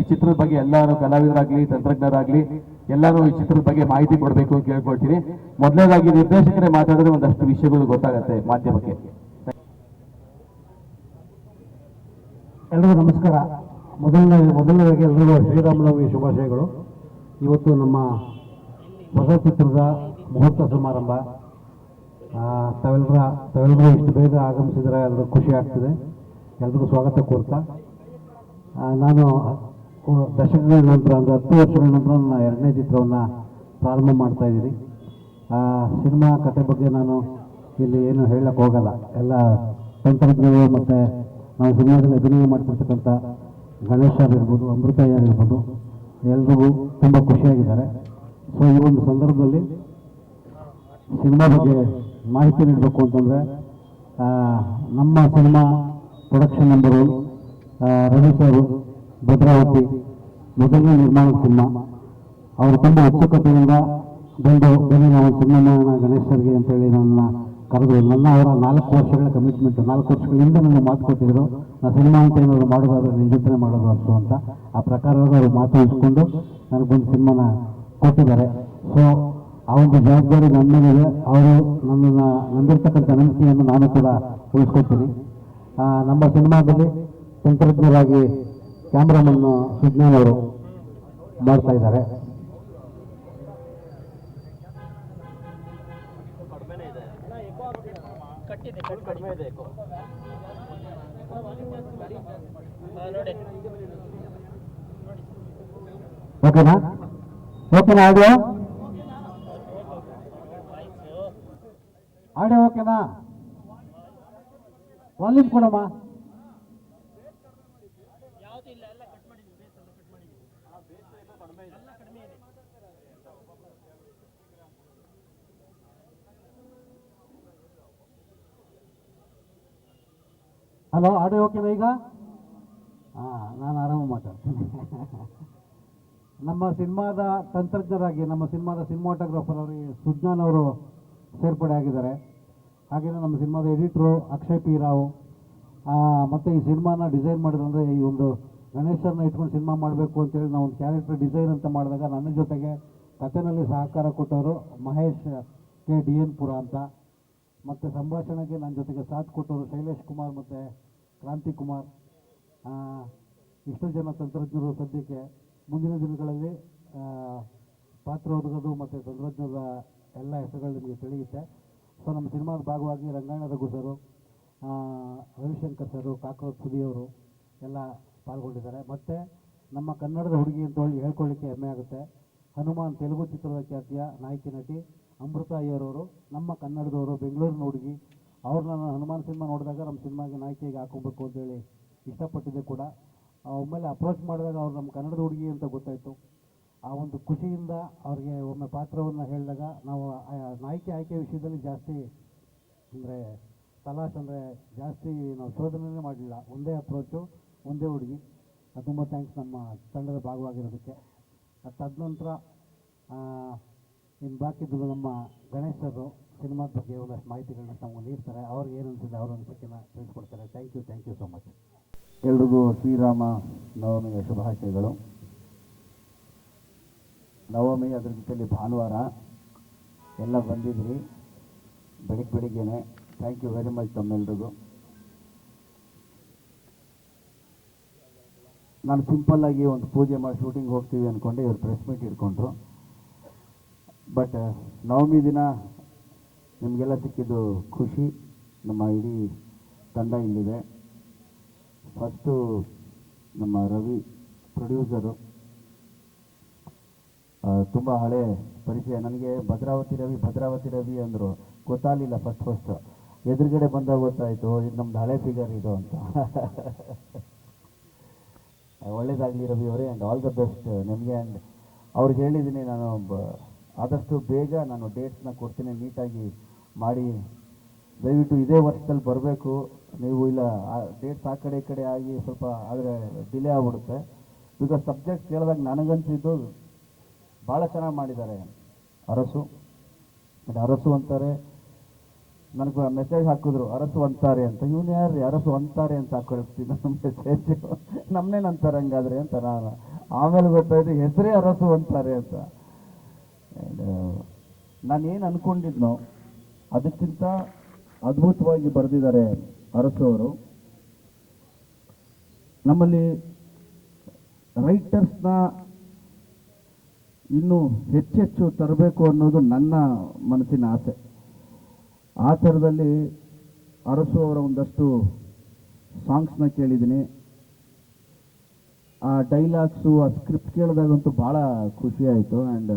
ಈ ಚಿತ್ರದ ಬಗ್ಗೆ ಎಲ್ಲರೂ ಕಲಾವಿದರಾಗ್ಲಿ ತಂತ್ರಜ್ಞರಾಗ್ಲಿ ಎಲ್ಲರೂ ಈ ಚಿತ್ರದ ಬಗ್ಗೆ ಮಾಹಿತಿ ಕೊಡಬೇಕು ಅಂತ ಕೇಳ್ಕೊಳ್ತೀನಿ. ಮೊದಲನೇದಾಗಿ ನಿರ್ದೇಶಕರೇ ಮಾತಾಡಿದ್ರೆ ಒಂದಷ್ಟು ವಿಷಯಗಳು ಗೊತ್ತಾಗತ್ತೆ ಮಾಧ್ಯಮಕ್ಕೆ. ಎಲ್ರಿಗೂ ನಮಸ್ಕಾರ. ಮೊದಲನೇ ಮೊದಲನೇದಾಗಿ ಎಲ್ರಿಗೂ ಶ್ರೀರಾಮನವಮಿ ಶುಭಾಶಯಗಳು. ಇವತ್ತು ನಮ್ಮ ಹೊಸ ಚಿತ್ರದ ಮುಹೂರ್ತ ಸಮಾರಂಭ. ಆ, ತಾವೆಲ್ಲರ ಇಷ್ಟು ಬೇಗ ಆಗಮಿಸಿದರೆ ಎಲ್ಲರೂ ಖುಷಿ ಆಗ್ತಿದೆ. ಎಲ್ರಿಗೂ ಸ್ವಾಗತ ಕೋರ್ತಾ. ನಾನು ದಶಕಗಳ ನಂತರ ಅಂದರೆ ಹತ್ತು ವರ್ಷಗಳ ನಂತರ ನನ್ನ ಎರಡನೇ ಚಿತ್ರವನ್ನು ಪ್ರಾರಂಭ ಮಾಡ್ತಾ ಇದ್ದೀನಿ. ಆ, ಸಿನಿಮಾ ಕತೆ ಬಗ್ಗೆ ನಾನು ಇಲ್ಲಿ ಏನು ಹೇಳಕ್ಕೆ ಹೋಗಲ್ಲ. ಎಲ್ಲ ತಂತ್ರಜ್ಞರು ಮತ್ತು ನಾವು ಸಿನಿಮಾದಲ್ಲಿ ಅಭಿನಯ ಮಾಡ್ತಿರ್ತಕ್ಕಂಥ ಗಣೇಶ ಆಗಿರ್ಬೋದು ಅಮೃತಯ್ಯ ಆಗಿರ್ಬೋದು ಎಲ್ರಿಗೂ ತುಂಬ ಖುಷಿಯಾಗಿದ್ದಾರೆ. ಸೊ ಈ ಒಂದು ಸಂದರ್ಭದಲ್ಲಿ ಸಿನಿಮಾ ಬಗ್ಗೆ ಮಾಹಿತಿ ನೀಡಬೇಕು ಅಂತಂದರೆ ನಮ್ಮ cinema production number Ravi sir Bhadravati ಮೊದಲನೇ ನಿರ್ಮಾಣ ಸಿನಿಮಾ. ಅವರು ತುಂಬ ಉತ್ಸುಕತೆಯಿಂದ ಬಂದು ಬನ್ನಿ ನಾವು ಸಿನಿಮಾ ಗಣೇಶರಿಗೆ ಅಂತೇಳಿ ನನ್ನ ಕರೆದು ನನ್ನ ಅವರ ನಾಲ್ಕು ವರ್ಷಗಳ ಕಮಿಟ್ಮೆಂಟ್ ನಾಲ್ಕು ವರ್ಷಗಳಿಂದ ನನಗೆ ಮಾತು ಕೊಟ್ಟಿದ್ರು. ನಾನು ಸಿನಿಮಾ ಅಂತ ಏನಾದ್ರು ಮಾಡೋದಾದ್ರೆ ನಿನ್ನ ಅಂತ. ಆ ಪ್ರಕಾರವಾಗಿ ಅವರು ಮಾತು ಇಸ್ಕೊಂಡು ನನಗೊಂದು ಸಿನಿಮಾನ ಕೊಟ್ಟಿದ್ದಾರೆ. ಸೊ ಆ ಒಂದು ಜವಾಬ್ದಾರಿ ನನ್ನ ಮೇಲೆ, ಅವರು ನನ್ನನ್ನು ನಂಬಿರ್ತಕ್ಕಂಥ ನಂಬಿಕೆಯನ್ನು ನಾನು ಕೂಡ ಉಳಿಸ್ಕೊತೀನಿ ನಮ್ಮ ಸಿನಿಮಾದಲ್ಲಿ ತಂತ್ರಜ್ಞರಾಗಿ ಕ್ಯಾಮ್ರಾಮನ್ ಸುಜ್ಞಾನ್ ಅವರು ಮಾಡ್ತಾ ಇದ್ದಾರೆ. ಓಕೆನಾ? ಓಕೆನಾ ಆಡಿಯೋ? ಆಡಿಯೋ ಓಕೆನಾ? ವಾಲ್ಯೂಮ್ ಕೊಡಮ್ಮ. ಹಲೋ ಆಡೋ ಓಕೆನಾ ಈಗ ಹಾಂ ನಾನು ಆರಾಮ ಮಾತಾಡ್ತೀನಿ. ನಮ್ಮ ಸಿನಿಮಾದ ತಂತ್ರಜ್ಞರಾಗಿ, ನಮ್ಮ ಸಿನಿಮಾದ ಸಿನಿಮಾಟೋಗ್ರಾಫರ್ ಅವರು ಸುಜ್ಞಾನ್ ಅವರು ಸೇರ್ಪಡೆ ಆಗಿದ್ದಾರೆ. ಹಾಗೆಯೇ ನಮ್ಮ ಸಿನಿಮಾದ ಎಡಿಟ್ರು ಅಕ್ಷಯ್ ಪಿ ರಾವ್ ಮತ್ತು ಈ ಸಿನಿಮಾನ ಡಿಸೈನ್ ಮಾಡಿದಂದ್ರೆ ಈ ಒಂದು ಗಣೇಶರನ್ನ ಇಟ್ಕೊಂಡು ಸಿನಿಮಾ ಮಾಡಬೇಕು ಅಂತೇಳಿ ನಾವು ಒಂದು ಕ್ಯಾರೆಕ್ಟರ್ ಡಿಸೈನ್ ಅಂತ ಮಾಡಿದಾಗ ನನ್ನ ಜೊತೆಗೆ ಕಥೆನಲ್ಲಿ ಸಹಕಾರ ಕೊಟ್ಟವರು ಮಹೇಶ್ ಕೆ ಡಿ ಎನ್ ಪುರ ಅಂತ. ಮತ್ತು ಸಂಭಾಷಣೆಗೆ ನನ್ನ ಜೊತೆಗೆ ಸಾಥ್ ಕೊಟ್ಟವರು ಶೈಲೇಶ್ ಕುಮಾರ್ ಮತ್ತು ಕ್ರಾಂತಿ ಕುಮಾರ್ ಆ, ಇಷ್ಟು ಜನ ತಂತ್ರಜ್ಞರು ಸದ್ಯಕ್ಕೆ ಮುಂದಿನ ದಿನಗಳಲ್ಲಿ ಪಾತ್ರ ಒದಗೋದು ಮತ್ತು ತಂತ್ರಜ್ಞರ ಎಲ್ಲ ಹೆಸರುಗಳು ನಿಮಗೆ ತಿಳಿಯುತ್ತೆ. ಸೊ ನಮ್ಮ ಸಿನಿಮಾದ ಭಾಗವಾಗಿ Rangayana Raghu sir Ravishankar sir cockroach ಸುದಿಯವರು ಎಲ್ಲ ಪಾಲ್ಗೊಂಡಿದ್ದಾರೆ. ಮತ್ತು ನಮ್ಮ ಕನ್ನಡದ ಹುಡುಗಿ ಅಂತ ಹೇಳಿ ಹೇಳ್ಕೊಳ್ಳಿಕ್ಕೆ ಹೆಮ್ಮೆ ಆಗುತ್ತೆ. ಹನುಮಾನ್ ತೆಲುಗು ಚಿತ್ರದ ಖ್ಯಾತಿಯ ನಾಯಕಿ ನಟಿ ಅಮೃತ ಅಯ್ಯರವರು ನಮ್ಮ ಕನ್ನಡದವರು ಬೆಂಗಳೂರಿನ ಹುಡುಗಿ ಅವ್ರನ್ನ ನಾನು ಹನುಮಾನ್ ಸಿನಿಮಾ ನೋಡಿದಾಗ ನಮ್ಮ ಸಿನಿಮಾಗೆ ನಾಯಕಿಯಾಗಿ ಹಾಕೊಬೇಕು ಅಂತೇಳಿ ಇಷ್ಟಪಟ್ಟಿದ್ದೆ ಕೂಡ. ಒಮ್ಮೆಲೆ ಅಪ್ರೋಚ್ ಮಾಡಿದಾಗ ಅವ್ರು ನಮ್ಮ ಕನ್ನಡದ ಹುಡುಗಿ ಅಂತ ಗೊತ್ತಾಯಿತು. ಆ ಒಂದು ಖುಷಿಯಿಂದ ಅವ್ರಿಗೆ ಒಮ್ಮೆ ಪಾತ್ರವನ್ನು ಹೇಳಿದಾಗ ನಾವು ನಾಯಕಿ ಆಯ್ಕೆ ವಿಷಯದಲ್ಲಿ ಜಾಸ್ತಿ ಅಂದರೆ ತಲಾಶ್ ಅಂದರೆ ಜಾಸ್ತಿ ನಾವು ಶೋಧನೆ ಮಾಡಲಿಲ್ಲ. ಒಂದೇ ಅಪ್ರೋಚು ಒಂದೇ ಹುಡುಗಿ. ತುಂಬ ಥ್ಯಾಂಕ್ಸ್ ನಮ್ಮ ತಂಡದ ಭಾಗವಾಗಿರೋದಕ್ಕೆ. ತದನಂತರ ಇನ್ನು ಬಾಕಿದ್ದು ನಮ್ಮ ಗಣೇಶರು ಸಿನಿಮಾದ ಬಗ್ಗೆ ಒಂದಷ್ಟು ಮಾಹಿತಿಗಳನ್ನ ನಮಗೆ ನೀಡ್ತಾರೆ ಅವ್ರಿಗೆ ಏನು ಅನಿಸಿದೆ ಅವ್ರ ಅನಿಸಿಕೆನ ತಿಳಿಸ್ಕೊಡ್ತಾರೆ. Thank you thank you so much ಎಲ್ರಿಗೂ ಶ್ರೀರಾಮ, ನವಮಿಯ ಶುಭಾಶಯಗಳು. ನವಮಿ ಅದ್ರ ಜೊತೆಯಲ್ಲಿ ಭಾನುವಾರ. ಎಲ್ಲ ಬಂದಿದ್ರಿ. ಬೆಳಿಗ್ಗೆ ಬೆಳಿಗ್ಗೆನೆ. ಥ್ಯಾಂಕ್ ಯು ವೆರಿ ಮಚ್ ತಮ್ಮೆಲ್ರಿಗೂ. ನಾನು ಸಿಂಪಲ್ ಆಗಿ ಒಂದು ಪೂಜೆ ಮಾಡಿ ಶೂಟಿಂಗ್ ಹೋಗ್ತೀವಿ ಅಂದ್ಕೊಂಡು ಇವ್ರು ಪ್ರೆಸ್ ಮೀಟ್ ಇಟ್ಕೊಂಡ್ರು. ಬಟ್ ನವಮಿ ದಿನ ನಿಮಗೆಲ್ಲ ಸಿಕ್ಕಿದ್ದು ಖುಷಿ. ನಮ್ಮ ಇಡೀ ತಂಡ ಇಲ್ಲಿದೆ. ಫಸ್ಟು ನಮ್ಮ ರವಿ ಪ್ರೊಡ್ಯೂಸರು ತುಂಬ ಹಳೆ ಪರಿಚಯ. ನನಗೆ ಭದ್ರಾವತಿ ರವಿ ಭದ್ರಾವತಿ ರವಿ ಅಂದರು. ಗೊತ್ತಾಗಲಿಲ್ಲ ಫಸ್ಟ್ ಫಸ್ಟ್ ಎದುರುಗಡೆ ಬಂದಾಗ ಗೊತ್ತಾಯಿತು ಇದು ನಮ್ದು ಹಳೆ ಫಿಗರ್ ಇದು ಅಂತ. ಒಳ್ಳೇದಾಗಲಿ ರವಿ ಅವರೇ ಆ್ಯಂಡ್ ಆಲ್ ದ ಬೆಸ್ಟ್ ನಿಮಗೆ. ಆ್ಯಂಡ್ ಅವ್ರಿಗೆ ಹೇಳಿದ್ದೀನಿ ನಾನು ಆದಷ್ಟು ಬೇಗ ನಾನು ಡೇಟ್ಸ್ನ ಕೊಡ್ತೀನಿ ನೀಟಾಗಿ ಮಾಡಿ. ದಯವಿಟ್ಟು ಇದೇ ವರ್ಷದಲ್ಲಿ ಬರಬೇಕು. ನೀವು ಇಲ್ಲ ಡೇಟ್ಸ್ ಆ ಕಡೆ ಈ ಕಡೆ ಆಗಿ ಸ್ವಲ್ಪ ಆದರೆ ಡಿಲೇ ಆಗ್ಬಿಡುತ್ತೆ. ಬಿಕಾಸ್ ಸಬ್ಜೆಕ್ಟ್ ಕೇಳಿದಾಗ ನನಗಂತಿದ್ದು ಭಾಳ ಚೆನ್ನಾಗಿ ಮಾಡಿದ್ದಾರೆ. ಅರಸು. ಅರಸು ಅಂತಾರೆ. ನನಗೆ ಮೆಸೇಜ್ ಹಾಕಿದ್ರು, ಅರಸು ಅಂತಾರೆ ಅಂತ. ಇವನು ಯಾರು ಅರಸು ಅಂತಾರೆ ಅಂತ ಹಾಕೊಳ್ತೀನಿ ನನ್ನ ಮೆಸೇಜ್ ನಮ್ಮನ್ನೇನು ಅಂತಾರೆ ಹಂಗಾದ್ರೆ ಅಂತ ನಾನು. ಆಮೇಲೆ ಗೊತ್ತಾಯ್ತು, ಹೆಸರೇ ಅರಸು ಅಂತಾರೆ ಅಂತ. ನಾನು ಏನು ಅನ್ಕೊಂಡಿದ್ನೋ ಅದಕ್ಕಿಂತ ಅದ್ಭುತವಾಗಿ ಬರೆದಿದ್ದಾರೆ ಅರಸು ಅವರು. ನಮ್ಮಲ್ಲಿ ರೈಟರ್ಸ್ನ ಇನ್ನೂ ಹೆಚ್ಚೆಚ್ಚು ತರಬೇಕು ಅನ್ನೋದು ನನ್ನ ಮನಸ್ಸಿನ ಆಸೆ. ಆ ಥರದಲ್ಲಿ ಅರಸು ಅವರ ಒಂದಷ್ಟು ಸಾಂಗ್ಸ್ನ ಕೇಳಿದ್ದೀನಿ. ಆ ಡೈಲಾಗ್ಸು ಆ ಸ್ಕ್ರಿಪ್ಟ್ ಕೇಳಿದಾಗಂತೂ ಭಾಳ ಖುಷಿ ಆಯಿತು. ಆ್ಯಂಡ್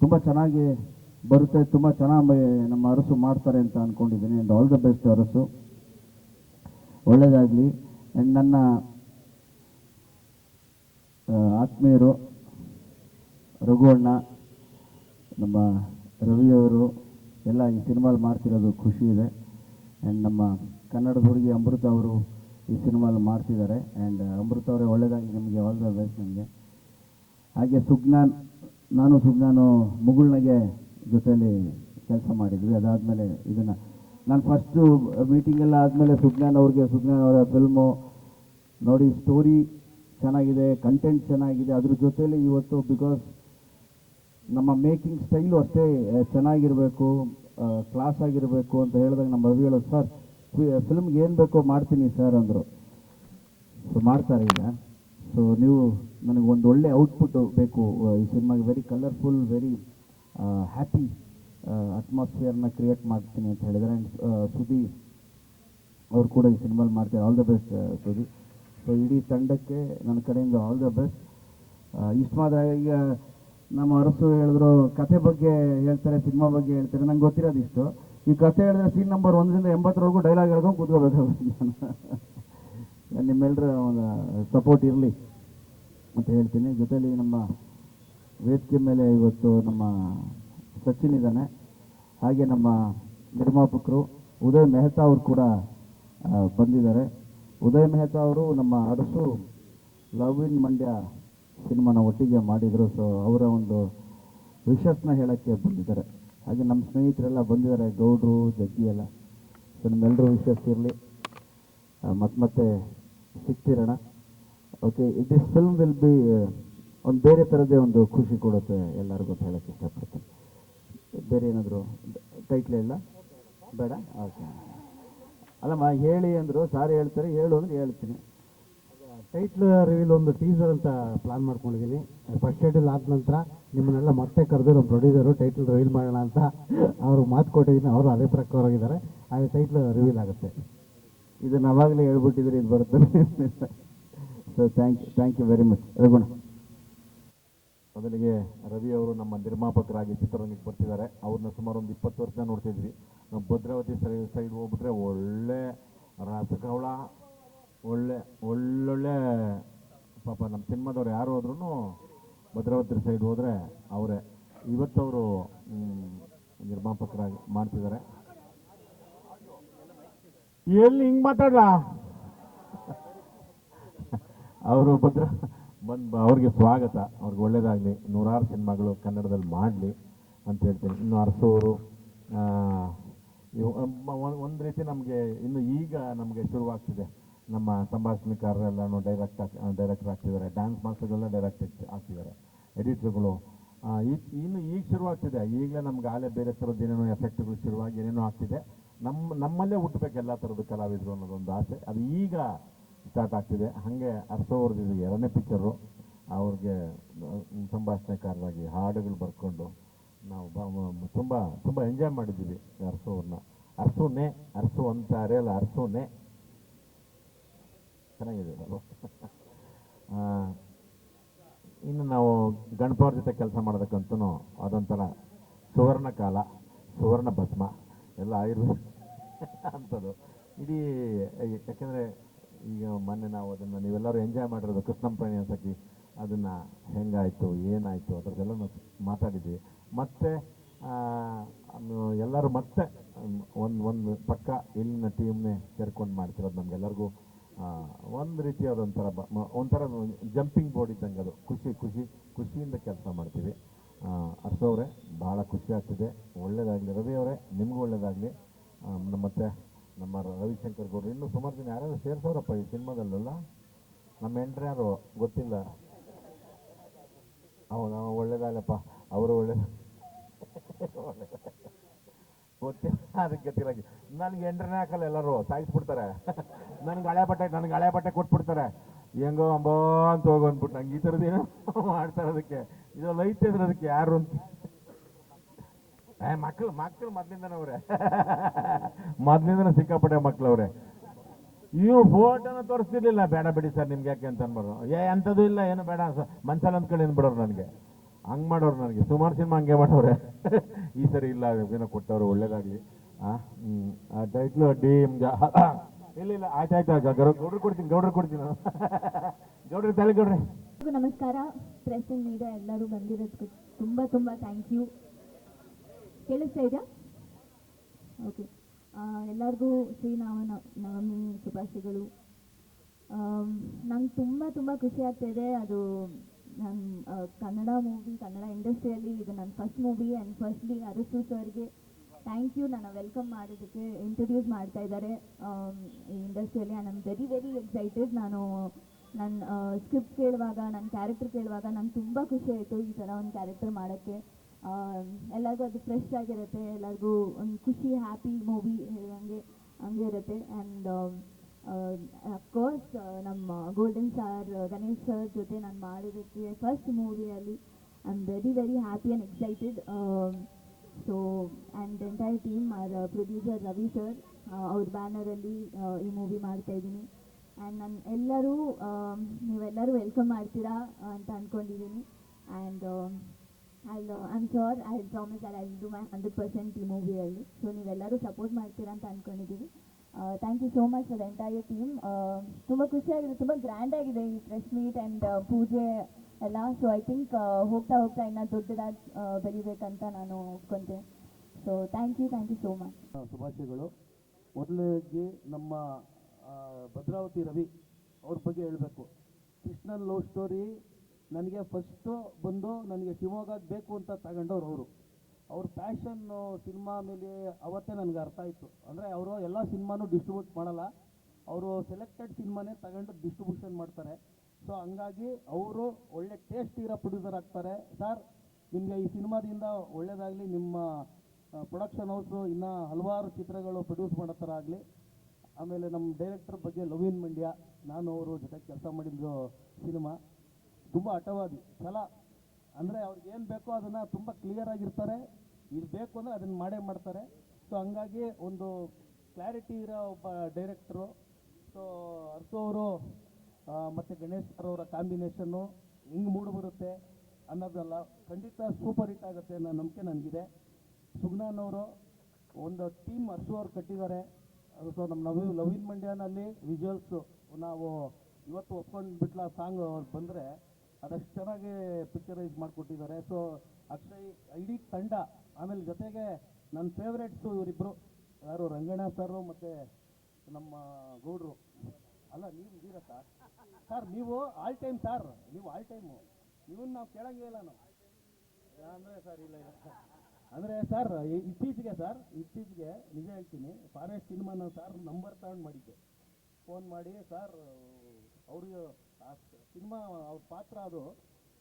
ತುಂಬ ಚೆನ್ನಾಗಿ ಬರುತ್ತೆ. ತುಂಬ ಚೆನ್ನಾಗಿ ನಮ್ಮ ಅರಸು ಮಾಡ್ತಾರೆ ಅಂತ ಅಂದ್ಕೊಂಡಿದ್ದೀನಿ and all the best Arasu. ಒಳ್ಳೆಯದಾಗಲಿ ಆ್ಯಂಡ್ ನನ್ನ ಆತ್ಮೀಯರು, ರಘುವಣ್ಣ, ನಮ್ಮ ರವಿಯವರು, ಎಲ್ಲ ಈ ಸಿನಿಮಾಲ್ ಮಾಡ್ತಿರೋದು ಖುಷಿ ಇದೆ. ಆ್ಯಂಡ್ ನಮ್ಮ ಕನ್ನಡದ ಹುಡುಗಿ ಅಮೃತ ಅವರು ಈ ಸಿನಿಮಾಲ್ ಮಾಡ್ತಿದ್ದಾರೆ. ಆ್ಯಂಡ್ ಅಮೃತ ಅವರೇ ಒಳ್ಳೆಯದಾಗಿ ನಿಮಗೆ ಆಲ್ ದ ಬೆಸ್ಟ್ ನನಗೆ ಹಾಗೆ ಸುಜ್ಞಾನ್ ನಾನು ಸುಜ್ಞಾನು ಮುಗುಳ್ನಾಗೆ ಜೊತೆಯಲ್ಲಿ ಕೆಲಸ ಮಾಡಿದ್ವಿ. ಅದಾದಮೇಲೆ ಇದನ್ನು ನಾನು ಫಸ್ಟು ಮೀಟಿಂಗೆಲ್ಲ ಆದಮೇಲೆ ಸುಜ್ಞಾನ್ ಅವ್ರಿಗೆ, ಸುಜ್ಞಾನ್ ಅವರ ಫಿಲ್ಮು ನೋಡಿ ಸ್ಟೋರಿ ಚೆನ್ನಾಗಿದೆ ಕಂಟೆಂಟ್ ಚೆನ್ನಾಗಿದೆ. ಅದ್ರ ಜೊತೆಯಲ್ಲಿ ಇವತ್ತು ಬಿಕಾಸ್ ನಮ್ಮ ಮೇಕಿಂಗ್ ಸ್ಟೈಲು ಅಷ್ಟೇ ಚೆನ್ನಾಗಿರಬೇಕು ಕ್ಲಾಸ್ ಆಗಿರಬೇಕು ಅಂತ ಹೇಳಿದಾಗ ನಮ್ಮ ರವಿ ಹೇಳೋದು, ಸರ್ ಫಿಲ್ಮ್ಗೆ ಏನು ಬೇಕೋ ಮಾಡ್ತೀನಿ ಸರ್ ಅಂದರು. ಸೊ ಮಾಡ್ತಾರೆ ಈಗ. ಸೊ ನೀವು, ನನಗೆ ಒಂದು ಒಳ್ಳೆ ಔಟ್ಪುಟ್ ಬೇಕು. ಈ ಸಿನಿಮಾಗೆ ವೆರಿ ಕಲರ್ಫುಲ್ ವೆರಿ ಹ್ಯಾಪಿ ಅಟ್ಮಾಸ್ಫಿಯರ್ನ ಕ್ರಿಯೇಟ್ ಮಾಡ್ತೀನಿ ಅಂತ ಹೇಳಿದರೆ ಆ್ಯಂಡ್ ಸುದಿ ಅವ್ರು ಕೂಡ ಈ ಸಿನಿಮಾಲ್ ಮಾಡ್ತಾರೆ. All the best Sudhi so ಇಡೀ ತಂಡಕ್ಕೆ ನನ್ನ ಕಡೆಯಿಂದ ಆಲ್ ದ ಬೆಸ್ಟ್ ಇಷ್ಟು ಮಾತ್ರ ಈಗ ನಮ್ಮ ಅರಸು ಹೇಳಿದ್ರು, ಕಥೆ ಬಗ್ಗೆ ಹೇಳ್ತಾರೆ, ಸಿನಿಮಾ ಬಗ್ಗೆ ಹೇಳ್ತಾರೆ. ನಂಗೆ ಗೊತ್ತಿರೋದು ಇಷ್ಟು. ಈ ಕಥೆ ಹೇಳಿದ್ರೆ ಸೀನ್ ನಂಬರ್ ಒಂದರಿಂದ ಎಂಬತ್ತರವರೆಗೂ ಡೈಲಾಗ್ ಹೇಳ್ಕೊಂಡು ಕೂತ್ಕೋಬೇಕಾಗುತ್ತೆ ನಾನು ನಿಮ್ಮೆಲ್ಲರ ಒಂದು ಸಪೋರ್ಟ್ ಇರಲಿ ಅಂತ ಹೇಳ್ತೀನಿ. ಜೊತೆಲಿ ನಮ್ಮ ವೇದಿಕೆ ಮೇಲೆ ಇವತ್ತು ನಮ್ಮ ಸಚಿನ್ ಇದ್ದಾನೆ. ಹಾಗೆ ನಮ್ಮ ನಿರ್ಮಾಪಕರು ಉದಯ್ ಮೆಹ್ತಾ ಅವರು ಕೂಡ ಬಂದಿದ್ದಾರೆ. ಉದಯ್ ಮೆಹ್ತಾ ಅವರು ನಮ್ಮ ಅರಸು ಲವ್ ಇನ್ ಮಂಡ್ಯ ಸಿನಿಮಾನ ಒಟ್ಟಿಗೆ ಮಾಡಿದರು. ಸೊ ಅವರ ಒಂದು ವಿಶಸ್ನ ಹೇಳೋಕ್ಕೆ ಬಂದಿದ್ದಾರೆ. ಹಾಗೆ ನಮ್ಮ ಸ್ನೇಹಿತರೆಲ್ಲ ಬಂದಿದ್ದಾರೆ, ಗೌಡ್ರು, ಜಗ್ಗಿ ಎಲ್ಲ. ಸೊ ನಿಮ್ಮೆಲ್ಲರೂ ವಿಶಸ್ ಇರಲಿ. ಮತ್ತೆ ಮತ್ತೆ ಸಿಗ್ತಿರೋಣ okay it this film will be ಒಂದು ಬೇರೆ ಥರದ್ದೇ ಒಂದು ಖುಷಿ ಕೊಡುತ್ತೆ ಎಲ್ಲರಿಗೂ ಅಂತ ಹೇಳಕ್ಕೆ ಇಷ್ಟಪಡ್ತೀನಿ. ಬೇರೆ ಏನಾದರೂ ಟೈಟ್ಲ್ ಇಲ್ಲ? ಬೇಡ? ಓಕೆ ಅಲ್ಲಮ್ಮ, ಹೇಳಿ ಅಂದರು ಸಾರಿ ಹೇಳ್ತಾರೆ, ಹೇಳು ಅಂದ್ರೆ ಹೇಳ್ತೀನಿ. ಟೈಟ್ಲ್ ರಿವೀಲ್ ಒಂದು ಟೀಸರ್ ಅಂತ ಪ್ಲಾನ್ ಮಾಡ್ಕೊಂಡಿದ್ದೀನಿ. ಫಸ್ಟ್ ಶೆಡ್ಯೂಲ್ ಆದ ನಂತರ ನಿಮ್ಮನ್ನೆಲ್ಲ ಮತ್ತೆ ಕರೆದು ನಮ್ಮ ಪ್ರೊಡ್ಯೂಸರು ಟೈಟ್ಲ್ ರಿವೀಲ್ ಮಾಡೋಣ ಅಂತ ಅವರು ಮಾತು ಕೊಟ್ಟಿದ್ದೀನಿ, ಅವರು ಅದೇ ಪ್ರಕಾರ ಹೋಗಿದ್ದಾರೆ ಹಾಗೆ ಟೈಟ್ಲ್ ರಿವೀಲ್ ಆಗುತ್ತೆ. ಇದನ್ನು ಅವಾಗಲೇ ಹೇಳ್ಬಿಟ್ಟಿದ್ರೆ ಇದು ಬರುತ್ತೆ so thank you thank you very much ರಘುಣ ಮೊದಲಿಗೆ ರವಿ ಅವರು ನಮ್ಮ ನಿರ್ಮಾಪಕರಾಗಿ ಚಿತ್ರರಂಗಕ್ಕೆ ಬರ್ತಿದ್ದಾರೆ. ಅವ್ರನ್ನ ಸುಮಾರು ಒಂದು ಇಪ್ಪತ್ತು ವರ್ಷ ನೋಡ್ತಿದ್ವಿ. ನಾವು ಭದ್ರಾವತಿ ಸೈಡ್ ಹೋಗ್ಬಿಟ್ರೆ ಒಳ್ಳೆ ರಸಕವಳ ಒಳ್ಳೆ, ಒಳ್ಳೊಳ್ಳೆ, ಪಾಪ ನಮ್ಮ ಸಿನಿಮಾದವ್ರು ಯಾರು ಹೋದ್ರೂ ಭದ್ರಾವತಿ ಸೈಡ್ ಹೋದರೆ ಅವರೇ. ಇವತ್ತವರು ನಿರ್ಮಾಪಕರಾಗಿ ಮಾಡ್ತಿದ್ದಾರೆ. ಎಲ್ಲಿ ಹಿಂಗೆ ಮಾತಾಡ್ಲ? ಅವರು ಭದ್ರ ಬಂದು ಅವ್ರಿಗೆ ಸ್ವಾಗತ. ಅವ್ರಿಗೆ ಒಳ್ಳೆಯದಾಗಲಿ ನೂರಾರು ಸಿನಿಮಾಗಳು ಕನ್ನಡದಲ್ಲಿ ಮಾಡಲಿ ಅಂತ ಹೇಳ್ತೀನಿ. ಇನ್ನು ಅರಸೋರು ಒಂದು ರೀತಿ ನಮಗೆ ಇನ್ನು ಈಗ ನಮಗೆ ಶುರುವಾಗ್ತಿದೆ. ನಮ್ಮ ಸಂಭಾಷಣೆಕಾರರೆಲ್ಲನೂ ಡೈರೆಕ್ಟ್ ಡೈರೆಕ್ಟರ್ ಆಗ್ತಿದ್ದಾರೆ. ಡ್ಯಾನ್ಸ್ ಮಾಸ್ಟರ್ಗಳೆಲ್ಲ ಡೈರೆಕ್ಟ್ ಆಗ್ತಿದ್ದಾರೆ. ಎಡಿಟರ್ಗಳು ಇನ್ನು ಈಗ ಶುರುವಾಗ್ತಿದೆ. ಈಗಲೇ ನಮ್ಗೆ ಆಲೇ ಬೇರೆ ಥರದ್ದು ಏನೇನೋ ಎಫೆಕ್ಟ್ಗಳು ಶುರುವಾಗಿ ಏನೇನೋ ಆಗ್ತಿದೆ. ನಮ್ಮ ನಮ್ಮಲ್ಲೇ ಹುಟ್ಟಬೇಕು ಎಲ್ಲ ಥರದ ಕಲಾವಿದರು ಅನ್ನೋದೊಂದು ಆಸೆ. ಅದು ಈಗ ಸ್ಟಾರ್ಟ್ ಆಗ್ತಿದೆ. ಹಾಗೆ ಅರ್ಸೋ ಅವ್ರದ್ದು ಇದು ಎರಡನೇ ಪಿಕ್ಚರು ಅವ್ರಿಗೆ ಸಂಭಾಷಣೆಕಾರರಾಗಿ ಹಾಡುಗಳು ಬರ್ಕೊಂಡು ನಾವು ತುಂಬ ತುಂಬ ಎಂಜಾಯ್ ಮಾಡಿದ್ದೀವಿ ಅರ್ಸೋ ಅವ್ರನ್ನ ಅರ್ಸೋನೆ, ಅರ್ಸು ಅಂತಾರೆ ಅಲ್ಲ, ಅರ್ಸೋನೆ. ಚೆನ್ನಾಗಿದೆ ಅಲ್ವ ಇನ್ನು ನಾವು ಗಣಪವ್ರ ಜೊತೆ ಕೆಲಸ ಮಾಡೋದಕ್ಕಂತೂ ಅದೊಂಥರ ಸುವರ್ಣ ಕಾಲ, ಸುವರ್ಣ ಭಸ್ಮ, ಎಲ್ಲ ಆಯುರ್ವೇದ ಅಂಥದ್ದು ಇಡೀ, ಯಾಕೆಂದರೆ ಈಗ ಮೊನ್ನೆ ನಾವು ಅದನ್ನು ನೀವೆಲ್ಲರೂ ಎಂಜಾಯ್ ಮಾಡಿರೋದು ಕೃಷ್ಣಂ ಪ್ರಾಣಿ ಅನ್ಸಕ್ಕೆ ಅದನ್ನು ಹೆಂಗಾಯಿತು, ಏನಾಯಿತು ಅದರದ್ದೆಲ್ಲ ಮಾತಾಡಿದ್ವಿ. ಮತ್ತು ಎಲ್ಲರೂ ಮತ್ತೆ ಒಂದು ಒಂದು ಪಕ್ಕ ಇಲ್ಲಿನ ಟೀಮ್ನೇ ಸೇರ್ಕೊಂಡು ಮಾಡ್ತಿರೋದು ನಮಗೆಲ್ಲರಿಗೂ ಒಂದು ರೀತಿಯಾದ ಒಂಥರ ಬ ಒಂಥರ ಜಂಪಿಂಗ್ ಬೋರ್ಡ್ ಇದ್ದಂಗೆ ಅದು. ಖುಷಿ ಖುಷಿ, ಖುಷಿಯಿಂದ ಕೆಲಸ ಮಾಡ್ತೀವಿ. ಅರ್ಸೋವ್ರೆ ಭಾಳ ಖುಷಿ ಆಗ್ತಿದೆ. ಒಳ್ಳೆಯದಾಗಲಿ ರವಿ ಅವರೇ, ನಿಮಗೂ ಒಳ್ಳೆಯದಾಗಲಿ ಮತ್ತೆ ನಮ್ಮ ರವಿಶಂಕರ್ ಗೌಡ್ರು. ಇನ್ನೂ ಸುಮಾರು ಜನ ಯಾರ್ಯಾರು ಸೇರ್ಸೋರಪ್ಪ ಈ ಸಿನಿಮಾದಲ್ಲೆಲ್ಲ? ನಮ್ಮ ಎಂಟ್ರಿ ಯಾರು ಗೊತ್ತಿಲ್ಲ. ಹೌದಾ ಒಳ್ಳೇದಾಗಪ್ಪ ಅವರು ಒಳ್ಳೆ ಗೊತ್ತಿಲ್ಲ ಅದಕ್ಕೆ ಗೊತ್ತಿಲ್ಲ. ನನಗೆ ಎಂಟ್ರನೇ ಹಾಕಲ್ಲ ಎಲ್ಲರೂ. ಸಾಯಿಸ್ಬಿಡ್ತಾರೆ. ನನಗೆ ಹಳೆ ಬಟ್ಟೆ ನನಗೆ ಹಳೆ ಬಟ್ಟೆ ಕೊಟ್ಬಿಡ್ತಾರೆ. ಹೆಂಗೋ ಅಂಬೋ ಅಂತ ಹೋಗೋ ಅಂದ್ಬಿಟ್ಟು ನಂಗೆ ಈ ಥರದ್ದೇನೋ ಮಾಡ್ತಾರೆ ಅದಕ್ಕೆ ಇದೆಲ್ಲ ಐತೆ ಅದಕ್ಕೆ ಯಾರು ಅಂತ. ಏ, ಮಕ್ಳು ಮಕ್ಳು ಮೊದ್ಲಿಂದನೇ ಅವ್ರೆ ಮೊದ್ಲಿಂದನೇ ಸಿಕ್ಕಾಪಟ್ಟೆ ಮಕ್ಳು ಅವ್ರೆ ಇವು ಫೋಟೋನ ತೋರಿಸ್ತಿರ್ಲಿಲ್ಲ. ಬೇಡ ಬಿಡಿ ಸರ್, ನಿಮ್ಗೆ ಯಾಕೆ ಅಂತ ಅನ್ಬಾರ್ದು ಏ ಎಂಥದ್ದು ಇಲ್ಲ, ಏನು ಬೇಡ ಮನ್ಸಲ್ಲಿ ಏನು ಬಿಡೋರು ನನಗೆ. ಹಂಗೆ ಮಾಡೋರು ನನಗೆ. ಸುಮಾರು ಸಿನಿಮಾ ಹಂಗೆ ಮಾಡೋರೆ. ಈ ಸರಿ ಇಲ್ಲ, ಏನೋ ಕೊಟ್ಟವ್ರು, ಒಳ್ಳೇದಾಗಲಿ. ಆ ಟೈಟ್ಲು, ಡಿ ಇಲ್ಲ ಇಲ್ಲ, ಆಯ್ತು ಆಯ್ತು ಗೌಡ್ರು ಕೊಡ್ತೀನಿ ಗೌಡ್ರು ಕೊಡ್ತೀನಿ ನಾನು. ಗೌಡ್ರಿ, ತಲೆ ಗೌಡ್ರಿ. ನಮಸ್ಕಾರ. ಪ್ರೆಸ್ ಮೀಡಿಯಾ ಎಲ್ಲರೂ ಬಂದಿರೋದಕ್ಕೆ ತುಂಬ ತುಂಬ ಥ್ಯಾಂಕ್ ಯು. ಕೇಳಿಸ್ತಾ ಇದೆಯಾ? ಓಕೆ ಎಲ್ಲರಿಗೂ ಶ್ರೀನಾಮ ನವಮಿ ಶುಭಾಶಯಗಳು. ನಂಗೆ ತುಂಬ ತುಂಬ ಖುಷಿ ಆಗ್ತಾ ಅದು ನನ್ನ ಕನ್ನಡ ಮೂವಿ ಕನ್ನಡ ಇಂಡಸ್ಟ್ರಿಯಲ್ಲಿ ಇದು ನನ್ನ first movie and firstly Arasu ಸರ್ಗೆ ಥ್ಯಾಂಕ್ ಯು ನನ್ನ ವೆಲ್ಕಮ್ ಮಾಡೋದಕ್ಕೆ ಇಂಟ್ರೊಡ್ಯೂಸ್ ಮಾಡ್ತಾ ಇದ್ದಾರೆ. ಈ ಇಂಡಸ್ಟ್ರಿಯಲ್ಲಿ and I'm very very excited ನಾನು ನನ್ನ ಸ್ಕ್ರಿಪ್ಟ್ ಕೇಳುವಾಗ ನನ್ನ ಕ್ಯಾರೆಕ್ಟರ್ ಕೇಳುವಾಗ ನಂಗೆ ತುಂಬ ಖುಷಿ ಆಯಿತು ಈ ಥರ ಒಂದು ಕ್ಯಾರೆಕ್ಟರ್ ಮಾಡೋಕ್ಕೆ. ಎಲ್ಲರಿಗೂ ಅದು ಫ್ರೆಶ್ ಆಗಿರುತ್ತೆ, ಎಲ್ಲರಿಗೂ ಒಂದು ಖುಷಿ ಹ್ಯಾಪಿ ಮೂವಿ ಹೇಳುವಂಗೆ, ಹಂಗೆ ಇರುತ್ತೆ. ಆ್ಯಂಡ್ ಅಫ್ಕೋರ್ಸ್ ನಮ್ಮ ಗೋಲ್ಡನ್ ಸ್ಟಾರ್ ಗಣೇಶ್ ಸರ್ ಜೊತೆ ನಾನು ಮಾಡಿದ್ದಕ್ಕೆ first ಮೂವಿಯಲ್ಲಿ I am very very happy and excited so and entire team are producer Ravi sir ಅವ್ರ ಬ್ಯಾನರಲ್ಲಿ ಈ ಮೂವಿ ಮಾಡ್ತಾ ಇದ್ದೀನಿ. ಆ್ಯಂಡ್ ನಾನು ಎಲ್ಲರೂ ನೀವೆಲ್ಲರೂ ವೆಲ್ಕಮ್ ಮಾಡ್ತೀರಾ ಅಂತ ಅಂದ್ಕೊಂಡಿದ್ದೀನಿ and I I am sure I promise I I do my hundred percent ಈ ಮೂವಿಯಲ್ಲಿ ಸೊ ನೀವೆಲ್ಲರೂ ಸಪೋರ್ಟ್ ಮಾಡ್ತೀರಾ ಅಂತ ಅಂದ್ಕೊಂಡಿದ್ದೀವಿ thank you so much for the entire team ತುಂಬ ಖುಷಿಯಾಗಿದೆ ತುಂಬ ಗ್ರ್ಯಾಂಡ್ ಆಗಿದೆ ಈ ಫ್ರೆಶ್ ಮೀಟ್ ಆ್ಯಂಡ್ ಪೂಜೆ ಎಲ್ಲ. ಸೊ ಐ ಥಿಂಕ್ ಹೋಗ್ತಾ ಹೋಗ್ತಾ ಇನ್ನೂ ದೊಡ್ಡದಾಗಿ ಬೆಳಿಬೇಕಂತ ನಾನು ಒಪ್ಕೊಂತೆ. So thank you thank you so much ಶುಭಾಶಯಗಳು. ಮೊದಲಿಗೆ ನಮ್ಮ ಭದ್ರಾವತಿ ರವಿ ಅವ್ರ ಬಗ್ಗೆ ಹೇಳಬೇಕು. ಕೃಷ್ಣನ್ ಲವ್ ಸ್ಟೋರಿ ನನಗೆ ಫಸ್ಟು ಬಂದು ನನಗೆ ಶಿವಮೊಗ್ಗ ಬೇಕು ಅಂತ ತಗೊಂಡವ್ರು ಅವರು. ಅವ್ರ ಪ್ಯಾಷನ್ನು ಸಿನಿಮಾ ಮೇಲೆ ಅವತ್ತೇ ನನಗೆ ಅರ್ಥ ಆಯಿತು. ಅಂದರೆ ಅವರು ಎಲ್ಲ ಸಿನಿಮಾನೂ ಡಿಸ್ಟ್ರಿಬ್ಯೂಟ್ ಮಾಡಲ್ಲ. ಅವರು ಸೆಲೆಕ್ಟೆಡ್ ಸಿನಿಮಾನೇ ತಗೊಂಡು ಡಿಸ್ಟ್ರಿಬ್ಯೂಷನ್ ಮಾಡ್ತಾರೆ. ಸೊ ಹಂಗಾಗಿ ಅವರು ಒಳ್ಳೆ ಟೇಸ್ಟ್ ಇರೋ ಪ್ರೊಡ್ಯೂಸರ್ ಆಗ್ತಾರೆ. ಸರ್ ನಿಮಗೆ ಈ ಸಿನಿಮಾದಿಂದ ಒಳ್ಳೆಯದಾಗಲಿ ನಿಮ್ಮ ಪ್ರೊಡಕ್ಷನ್ ಹೌಸು ಇನ್ನೂ ಹಲವಾರು ಚಿತ್ರಗಳು ಪ್ರೊಡ್ಯೂಸ್ ಮಾಡೋ ಥರ ಆಗಲಿ. ಆಮೇಲೆ ನಮ್ಮ ಡೈರೆಕ್ಟರ್ ಬಗ್ಗೆ ಲವೀನ್ ಮಂಡ್ಯ, ನಾನು ಅವರು ಜೊತೆ ಕೆಲಸ ಮಾಡಿದ್ದು ಸಿನಿಮಾ ತುಂಬ ಹಠವಾದಿ ಛಲ. ಅಂದರೆ ಅವ್ರಿಗೆ ಏನು ಬೇಕೋ ಅದನ್ನು ತುಂಬ ಕ್ಲಿಯರ್ ಆಗಿರ್ತಾರೆ. ಇದು ಬೇಕು ಅಂದರೆ ಅದನ್ನು ಮಾಡೇ ಮಾಡ್ತಾರೆ. ಸೊ ಹಂಗಾಗಿ ಒಂದು ಕ್ಲಾರಿಟಿ ಇರೋ ಒಬ್ಬ ಡೈರೆಕ್ಟ್ರು ಸೊ ಅರ್ಸು ಅವರು ಮತ್ತು ಗಣೇಶ್ ಸರ್ ಅವರ ಕಾಂಬಿನೇಷನ್ನು ಹೆಂಗೆ ಮೂಡು ಬರುತ್ತೆ ಅನ್ನೋದಲ್ಲ ಖಂಡಿತ ಸೂಪರ್ ಹಿಟ್ ಆಗುತ್ತೆ ಅನ್ನೋ ನಂಬಿಕೆ ನನಗಿದೆ. ಸುಗ್ನಾನ್ ಅವರು, ಒಂದು ಟೀಮ್ ಅರ್ಸು ಅವ್ರು ಕಟ್ಟಿದ್ದಾರೆ. ಸೊ ನಮ್ಮ ನವಿ ಲವಿನ್ ಮಂಡ್ಯನಲ್ಲಿ ವಿಜುವಲ್ಸು ನಾವು ಇವತ್ತು ಒಪ್ಕೊಂಡು ಬಿಟ್ಲ ಸಾಂಗ್ ಅವ್ರು ಬಂದರೆ ಅದಷ್ಟು ಚೆನ್ನಾಗಿ ಪಿಕ್ಚರೈಸ್ ಮಾಡಿಕೊಟ್ಟಿದ್ದಾರೆ. ಸೊ ಅಕ್ಷಯ್ ಇಡೀ ತಂಡ ಆಮೇಲೆ ಜೊತೆಗೆ ನನ್ನ ಫೇವ್ರೇಟ್ಸು ಇವರಿಬ್ಬರು ಯಾರು ರಂಗಣ್ಣ ಸರು ಮತ್ತು ನಮ್ಮ ಗೌಡ್ರು. ಅಲ್ಲ ನೀವು ಇದ್ದೀರಾ ಸರ್ ಸರ್ ನೀವು ಆಲ್ ಟೈಮ್ ಸರ್ ನೀವು ಆಲ್ ಟೈಮು ಇವನ್ನ ನಾವು ಕೇಳಂಗೇ ಇಲ್ಲ ನಾವು. ಅಂದರೆ ಸರ್ ಇಲ್ಲ ಇಲ್ಲ. ಅಂದರೆ ಸರ್ ಇತ್ತೀಚೆಗೆ ಸರ್ ಇತ್ತೀಚೆಗೆ ನಿಜ ಹೇಳ್ತೀನಿ ಫಾರೆಸ್ಟ್ ಸಿನಿಮಾ ಸಿನಿಮಾನ ಸರ್ ನಂಬರ್ ತಗೊಂಡು ಮಾಡಿದ್ದೆ. ಫೋನ್ ಮಾಡಿ ಸರ್ ಅವ್ರಿಗೆ ಆ ಸಿನಿಮಾ ಅವ್ರ ಪಾತ್ರ ಅದು.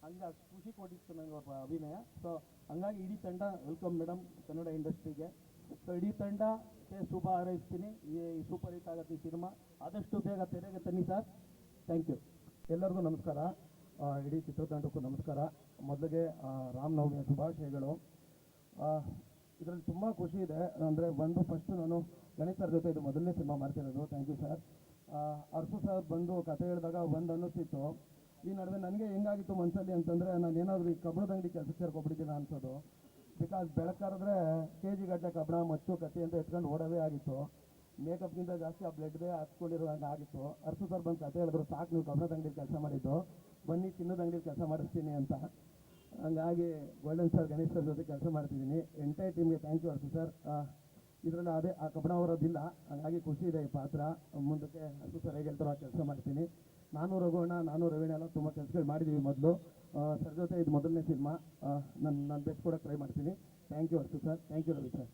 ಹಂಗೆ ಅಷ್ಟು ಖುಷಿ ಕೊಟ್ಟಿತ್ತು ನನಗೆ ಅವ್ರ ಅಭಿನಯ. ಸೊ ಹಂಗಾಗಿ ಇಡೀ ತಂಡ ವೆಲ್ಕಮ್ ಮೇಡಮ್ ಕನ್ನಡ ಇಂಡಸ್ಟ್ರಿಗೆ. ಸೊ ಇಡೀ ತಂಡಕ್ಕೆ ಶುಭ ಹಾರೈಸ್ತೀನಿ. ಈ ಸೂಪರ್ ಹಿಟ್ ಆಗುತ್ತೆ ಈ ಸಿನಿಮಾ. ಆದಷ್ಟು ಬೇಗ ತೆರೆಗೆ ತನ್ನಿ ಸರ್. ಥ್ಯಾಂಕ್ ಯು ಎಲ್ಲರಿಗೂ ನಮಸ್ಕಾರ. ಇಡೀ ಚಿತ್ರತಂಡಕ್ಕೂ ನಮಸ್ಕಾರ. ಮೊದಲಿಗೆ ರಾಮನವಮಿ ರಾಮನವಮಿಯ ಶುಭಾಶಯಗಳು. ಇದರಲ್ಲಿ ತುಂಬ ಖುಷಿ ಇದೆ. ಅಂದರೆ ಬಂದು ಫಸ್ಟು ನಾನು ಗಣೇಶ್ ಸರ್ ಜೊತೆ ಇದು ಮೊದಲನೇ ಸಿನಿಮಾ ಮಾಡ್ತಿರೋದು. Thank you sir Arsu sir ಬಂದು ಕತೆ ಹೇಳಿದಾಗ ಒಂದು ಅನ್ನಿಸ್ತಿತ್ತು. ಈ ನಡುವೆ ನನಗೆ ಹೆಂಗಾಗಿತ್ತು ಮನಸ್ಸಲ್ಲಿ ಅಂತಂದರೆ ನಾನು ಏನಾದರೂ ಈ ಕಬ್ಬಣದ ಅಂಗಡಿ ಕೆಲಸಕ್ಕೆ ಸೇರ್ಕೊಬಿಟ್ಟಿದ್ದೀನ ಅನ್ಸೋದು. ಬಿಕಾಸ್ ಬೆಳಕಾದ್ರೆ ಕೆ ಜಿ ಗಟ್ಟಲೆ ಕಬ್ಬಣ, ಮಚ್ಚು, ಕತ್ತಿ ಅಂತ ಎತ್ಕೊಂಡು ಓಡೋದೇ ಆಗಿತ್ತು. ಮೇಕಪ್ಗಿಂತ ಜಾಸ್ತಿ ಆ ಬ್ಲಡ್ದೇ ಹಾಕ್ಸ್ಕೊಂಡಿರೋ ಹಂಗೆ ಆಗಿತ್ತು. ಅರ್ಸು ಸರ್ ಬಂದು ಕತೆ ಹೇಳಿದ್ರು, ಸಾಕು, ನೀವು ಕಬ್ಬಣದ ಅಂಗಡಿಲಿ ಕೆಲಸ ಮಾಡಿದ್ದು. ಬನ್ನಿ ಚಿನ್ನದ ಅಂಗಡಿಲಿ ಕೆಲಸ ಮಾಡಿಸ್ತೀನಿ ಅಂತ. ಹಂಗಾಗಿ ಗೋಲ್ಡನ್ ಸರ್ ಗಣೇಶ್ ಸರ್ ಜೊತೆ ಕೆಲಸ ಮಾಡ್ತಿದ್ದೀನಿ. ಎಂಟೈರ್ ಟೀಮ್ಗೆ ಥ್ಯಾಂಕ್ ಯು ಅರ್ಸು ಸರ್. ಇದರಲ್ಲಿ ಅದೇ ಆ ಕಬ್ಬಣ ಅವರದ್ದಿಲ್ಲ. ಹಾಗಾಗಿ ಖುಷಿ ಇದೆ ಈ ಪಾತ್ರ. ಮುಂದಕ್ಕೆ ಅದು ಸರ್ ಹೇಗೆ ಹೇಳ್ತಾರೋ ಕೆಲಸ ಮಾಡ್ತೀನಿ. ನಾನು ರಘುವಣ್ಣ ನಾನು ರವೀಣ ಎಲ್ಲ ತುಂಬ ಕೆಲಸಗಳು ಮಾಡಿದ್ದೀವಿ ಮೊದಲು. ಸರ್ ಜೊತೆ ಇದು ಮೊದಲನೇ ಸಿನಿಮಾ. ನಾನು ನನ್ನ ಬೆಸ್ಟ್ ಕೂಡ ಟ್ರೈ ಮಾಡ್ತೀನಿ. Thank you Arsu sir. Thank you Ravi sir.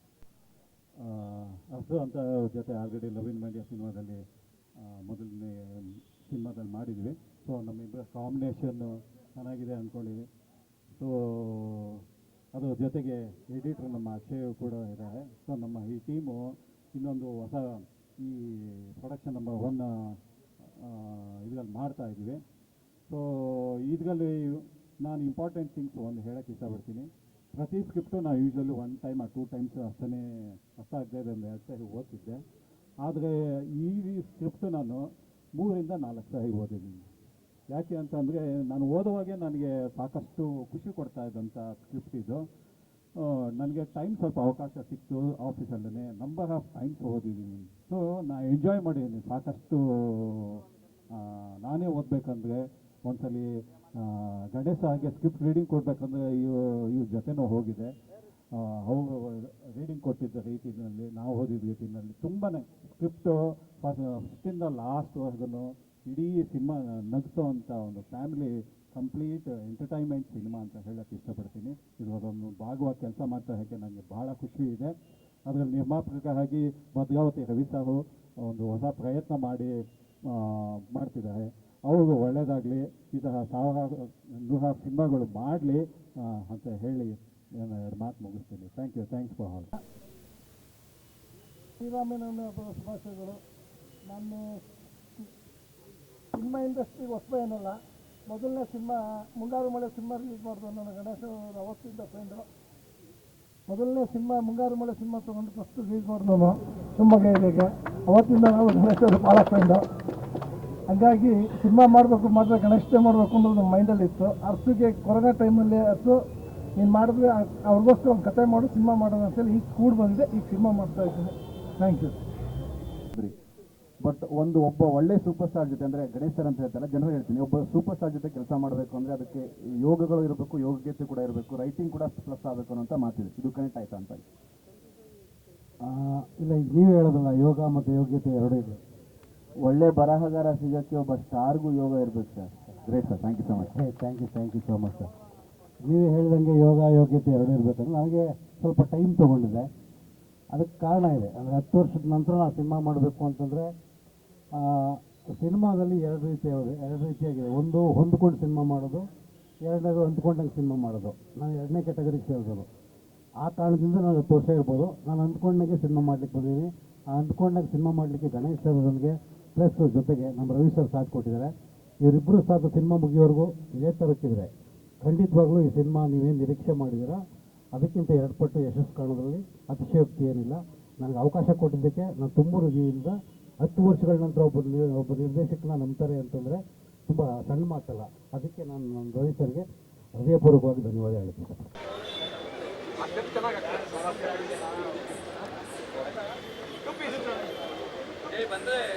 ಅಷ್ಟು ಅಂತ ಜೊತೆ ಆಲ್ರೆಡಿ ಲವ್ ಇನ್ ಮಂಡ್ಯ ಸಿನಿಮಾದಲ್ಲಿ ಮೊದಲನೇ ಸಿನಿಮಾದಲ್ಲಿ ಮಾಡಿದ್ವಿ. ಸೊ ನಮ್ಮಿಬ್ಬರ ಕಾಂಬಿನೇಷನ್ನು ಚೆನ್ನಾಗಿದೆ ಅಂದ್ಕೊಂಡಿದ್ವಿ ಸೊ ಅದು ಜೊತೆಗೆ ಎಡಿಟರ್ ನಮ್ಮ ಅಕ್ಷಯ್ ಕೂಡ ಇದ್ದಾರೆ. ಸೊ ನಮ್ಮ ಈ ಟೀಮು ಇನ್ನೊಂದು ಹೊಸ ಈ ಪ್ರೊಡಕ್ಷನ್ ನಂಬರ್ ಒನ್ ಇದ್ರಲ್ಲಿ ಮಾಡ್ತಾ ಇದ್ದೀವಿ ಸೊ ಇದರಲ್ಲಿ ನಾನು ಇಂಪಾರ್ಟೆಂಟ್ ಥಿಂಗ್ಸ್ ಒಂದು ಹೇಳೋಕ್ಕೆ ಇಷ್ಟಪಡ್ತೀನಿ. ಪ್ರತಿ ಸ್ಕ್ರಿಪ್ಟು ನಾನು ಯೂಶ್ವಲಿ ಒನ್ ಟೈಮ್ ಆ ಟೂ ಟೈಮ್ಸ್ ಅಷ್ಟೇ ಅರ್ಥ ಆಗದೆ ಒಂದು ಎರಡು ಸಾರಿ ಓದ್ತಿದ್ದೆ. ಆದರೆ ಈ ಸ್ಕ್ರಿಪ್ಟ್ ನಾನು ಮೂರಿಂದ ನಾಲ್ಕು ಸಾರಿ ಓದಿದ್ದೀನಿ. ಯಾಕೆ ಅಂತಂದರೆ ನಾನು ಓದುವಾಗೆ ನನಗೆ ಸಾಕಷ್ಟು ಖುಷಿ ಕೊಡ್ತಾ ಇದ್ದಂಥ ಸ್ಕ್ರಿಪ್ಟ್ ಇದು. ನನಗೆ ಟೈಮ್ ಸ್ವಲ್ಪ ಅವಕಾಶ ಸಿಕ್ತು ಆಫೀಸಲ್ಲೇ ನಂಬರ್ ಆಫ್ ಟೈಮ್ಸ್ ಓದಿದ್ದೀನಿ ಸೊ ನಾನು ಎಂಜಾಯ್ ಮಾಡಿದ್ದೀನಿ ಸಾಕಷ್ಟು ನಾನೇ ಓದಬೇಕಂದ್ರೆ ಒಂದ್ಸಲಿ ಗಣೇಶ ಹಾಗೆ ಸ್ಕ್ರಿಪ್ಟ್ ರೀಡಿಂಗ್ ಕೊಡಬೇಕಂದ್ರೆ ಇವ್, ಇವ್ರ ಜೊತೆನೂ ಹೋಗಿದೆ. ಅವರು ರೀಡಿಂಗ್ ಕೊಟ್ಟಿದ್ದ ರೀತಿಯಲ್ಲಿ ನಾವು ಓದಿದ ರೀತಿಯಲ್ಲಿ ತುಂಬಾ ಸ್ಕ್ರಿಪ್ಟು ಫಸ್ಟಿಂದ ಲಾಸ್ಟ್ವರೆಗೂ ಇಡೀ ಸಿನಿಮಾ ನಗಿಸೋ ಅಂತ ಒಂದು ಫ್ಯಾಮಿಲಿ ಕಂಪ್ಲೀಟ್ ಎಂಟರ್ಟೈನ್ಮೆಂಟ್ ಸಿನಿಮಾ ಅಂತ ಹೇಳಕ್ಕೆ ಇಷ್ಟಪಡ್ತೀನಿ. ಇದು ಅದೊಂದು ಭಾಗವಾಗಿ ಕೆಲಸ ಮಾಡ್ತಾ ಹೇಗೆ ನನಗೆ ಭಾಳ ಖುಷಿ ಇದೆ. ಅದರಲ್ಲಿ ನಿರ್ಮಾಪಕರಾಗಿ ಭದ್ರಾವತಿ ರವಿ ಸಾಹು ಒಂದು ಹೊಸ ಪ್ರಯತ್ನ ಮಾಡಿ ಮಾಡ್ತಿದ್ದಾರೆ. ಅವರು ಒಳ್ಳೆಯದಾಗಲಿ ಈ ಥರ ಸಾವಿರಾರು ನೂರಾರು ಸಿನಿಮಾಗಳು ಮಾಡಲಿ ಅಂತ ಹೇಳಿ ನಾನು ಎರಡು ಮಾತು ಮುಗಿಸ್ತೀನಿ. Thank you thanks for all ಶ್ರೀರಾಮನ ಶುಭಾಶಯಗಳು. ನಾನು ಸಿನಿಮಾ ಇಂಡಸ್ಟ್ರಿ ಹೊಸಬ ಏನಲ್ಲ, ಮೊದಲನೇ ಸಿನಿಮಾ, ಮುಂಗಾರು ಮಳೆ ಸಿನಿಮಾ ರಿಲೀಸ್ ಮಾಡಿದ್ರು ನನ್ನ ಗಣೇಶ ಅವರು ಅವತ್ತಿಂದ ಫ್ರೆಂಡು ಮೊದಲನೇ ಸಿನಿಮಾ, ಮುಂಗಾರು ಮಳೆ ಸಿನಿಮಾ ತೊಗೊಂಡು ಫಸ್ಟ್ ರಿಲೀಸ್ ಮಾಡಿದ್ರು ಶಿವಮೊಗ್ಗ ಅವತ್ತಿಂದ ನಾವು ಗಣೇಶ ಅವರು ಭಾಳ ಫ್ರೆಂಡು ಹಾಗಾಗಿ ಸಿನಿಮಾ ಮಾಡಬೇಕು ಮಾತ್ರ ಗಣೇಶ ಮಾಡಬೇಕು ಅನ್ನೋದು ನಮ್ಮ ಮೈಂಡಲ್ಲಿ ಇತ್ತು. ಅರ್ಸುಗೆ ಕೊರೋನಾ ಟೈಮಲ್ಲಿ ಅರ್ಸು, ನೀನು ಮಾಡಿದ್ರೆ ಅವ್ರಿಗೋಸ್ಕರ ಒಂದು ಕತೆ ಮಾಡು, ಸಿನಿಮಾ ಮಾಡೋಣ ಅಂತೇಳಿ ಈಗ ಕೂಡ ಬಂದಿದೆ, ಈಗ ಸಿನಿಮಾ ಮಾಡ್ತಾ ಇದ್ದೀನಿ. ಥ್ಯಾಂಕ್ ಯು ಬಟ್ ಒಂದು ಒಬ್ಬ ಒಳ್ಳೆ ಸೂಪರ್ ಸ್ಟಾರ್ ಜೊತೆ ಅಂದರೆ ಗಣೇಶ್ ಸರ್ ಅಂತ ಹೇಳ್ತಾರೆ ಜನರು ಹೇಳ್ತೀನಿ ಒಬ್ಬ ಸೂಪರ್ ಸ್ಟಾರ್ ಜೊತೆ ಕೆಲಸ ಮಾಡಬೇಕು ಅಂದರೆ ಅದಕ್ಕೆ ಯೋಗಗಳು ಇರಬೇಕು ಯೋಗ್ಯತೆ ಕೂಡ ಇರಬೇಕು ರೈಟಿಂಗ್ ಕೂಡ ಪ್ಲಸ್ ಆಗಬೇಕು ಅನ್ನೋಂಥ ಮಾತಿದೆ. ಇದು ಕನೆಕ್ಟ್ ಆಯ್ತಾ ಅಂತ? ಇಲ್ಲ ಈಗ ನೀವು ಹೇಳೋದಲ್ಲ ಯೋಗ ಮತ್ತು ಯೋಗ್ಯತೆ ಎರಡೂ ಇದೆ. ಒಳ್ಳೆ ಬರಹಗಾರ ಸಿಗೋಕ್ಕೆ ಒಬ್ಬ ಸ್ಟಾರ್ಗೂ ಯೋಗ ಇರಬೇಕು sir great sir thank you so much thank you thank you so much sir ನೀವು ಹೇಳಿದಂಗೆ ಯೋಗ ಯೋಗ್ಯತೆ ಎರಡೂ ಇರಬೇಕಂದ್ರೆ ನನಗೆ ಸ್ವಲ್ಪ ಟೈಮ್ ತೊಗೊಂಡಿದೆ. ಅದಕ್ಕೆ ಕಾರಣ ಇದೆ. ಅಂದರೆ ಹತ್ತು ವರ್ಷದ ನಂತರ ನಾನು ಸಿನಿಮಾ ಮಾಡಬೇಕು ಅಂತಂದರೆ ಸಿನಿಮಾದಲ್ಲಿ ಎರಡು ರೀತಿ ಎರಡು ರೀತಿಯಾಗಿದೆ. ಒಂದು ಹೊಂದ್ಕೊಂಡು ಸಿನಿಮಾ ಮಾಡೋದು, ಎರಡನೇದು ಅಂದ್ಕೊಂಡಂಗೆ ಸಿನಿಮಾ ಮಾಡೋದು. ನಾನು ಎರಡನೇ ಕ್ಯಾಟಗರಿಗೆ ಸೇರಿಸೋದು. ಆ ಕಾರಣದಿಂದ ನಾನು ತೋರಿಸೇ ಇರ್ಬೋದು. ನಾನು ಅಂದ್ಕೊಂಡಂಗೆ ಸಿನಿಮಾ ಮಾಡ್ಲಿಕ್ಕೆ ಬಂದಿದ್ದೀನಿ. ಆ ಅಂದ್ಕೊಂಡಂಗೆ ಸಿನಿಮಾ ಮಾಡಲಿಕ್ಕೆ ಗಣೇಶ್ ಸರ್ ನನಗೆ ಪ್ಲಸ್ ಜೊತೆಗೆ ನಮ್ಮ ರವಿ ಸರ್ ಸಾಥ್ ಕೊಟ್ಟಿದ್ದಾರೆ. ಇವರಿಬ್ಬರು ಸಾಥ್ ಸಿನಿಮಾ ಮುಗಿಯೋವರೆಗೂ ಇದೇ ಥರಕ್ಕಿದ್ರೆ ಖಂಡಿತವಾಗ್ಲೂ ಈ ಸಿನಿಮಾ ನೀವೇನು ನಿರೀಕ್ಷೆ ಮಾಡಿದ್ದೀರಾ? ಅದಕ್ಕಿಂತ ಎರಡು ಪಟ್ಟು ಯಶಸ್ಸು ಕಾಣೋದ್ರಲ್ಲಿ ಅತಿಶಯೋಕ್ತಿ ಏನಿಲ್ಲ. ನನಗೆ ಅವಕಾಶ ಕೊಟ್ಟಿದ್ದಕ್ಕೆ ನಾನು ತುಂಬ ಹೃದಯದಿಂದ ಹತ್ತು ವರ್ಷಗಳ ನಂತರ ಒಬ್ಬ ಒಬ್ಬ ನಿರ್ದೇಶಕನ ನಂಬ್ತಾರೆ ಅಂತಂದರೆ ತುಂಬ ಸಣ್ಣ ಮಾತಲ್ಲ. ಅದಕ್ಕೆ ನಾನು ನನ್ನ ರವಿ ಸರ್ಗೆ ಹೃದಯಪೂರ್ವಕವಾಗಿ ಧನ್ಯವಾದ ಹೇಳ್ತೀನಿ.